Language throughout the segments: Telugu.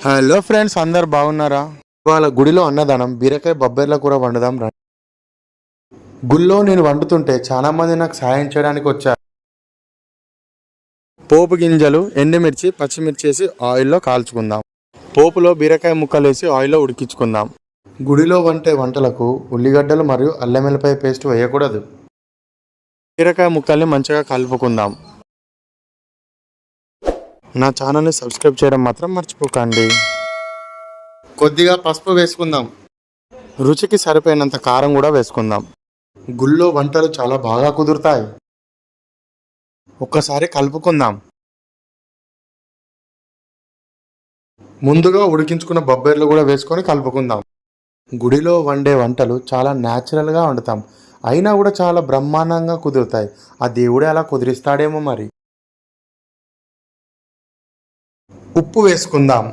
హలో ఫ్రెండ్స్ అందరు బాగున్నారా? ఇవాళ గుడిలో అన్నదానం బీరకాయ బొబ్బర్ల కూర వండుదాం రండి గుళ్ళో నేను వండుతుంటే చాలా మంది నాకు సాయం చేయడానికి వచ్చారు. పోపు గింజలు ఎండుమిర్చి పచ్చిమిర్చి వేసి ఆయిల్లో కాల్చుకుందాం. పోపులో బీరకాయ ముక్కలు వేసి ఆయిల్లో ఉడికించుకుందాం. గుడిలో వంటే వంటలకు ఉల్లిగడ్డలు మరియు అల్లం వెల్లిపాయ పేస్ట్ వేయకూడదు. బీరకాయ ముక్కల్ని మంచిగా కలుపుకుందాం. నా ఛానల్ని సబ్స్క్రైబ్ చేయడం మాత్రం మర్చిపోకండి. కొద్దిగా పసుపు వేసుకుందాం. రుచికి సరిపోయినంత కారం కూడా వేసుకుందాం. గుళ్ళో వంటలు చాలా బాగా కుదురుతాయి. ఒక్కసారి కలుపుకుందాం. ముందుగా ఉడికించుకున్న బొబ్బర్లు కూడా వేసుకొని కలుపుకుందాం. గుడిలో వండే వంటలు చాలా న్యాచురల్గా వండుతాం. అయినా కూడా చాలా బ్రహ్మాండంగా కుదురుతాయి. ఆ దేవుడే అలా కుదిరిస్తాడేమో మరి. ఉప్పు వేసుకుందాం.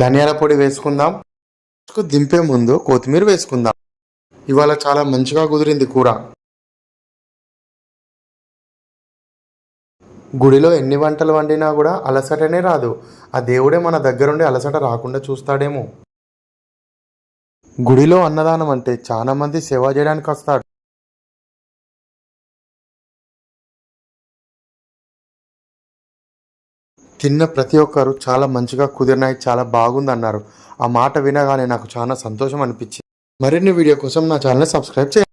ధనియాల పొడి వేసుకుందాం. దింపే ముందు కొత్తిమీర వేసుకుందాం. ఇవాళ చాలా మంచిగా కుదిరింది కూర. గుడిలో ఎన్ని వంటలు వండినా కూడా అలసటనే రాదు. ఆ దేవుడే మన దగ్గరుండి అలసట రాకుండా చూస్తాడేమో. గుడిలో అన్నదానం అంటే చాలామంది సేవ చేయడానికి వస్తాడు తిన్న ప్రతి ఒక్కరు చాలా మంచిగా కుదిరినాయి చాలా బాగుంది అన్నారు ఆ మాట వినగానే నాకు చాలా సంతోషం అనిపించింది. మరిన్ని వీడియో కోసం నా ఛానల్ సబ్స్క్రైబ్ చేయండి.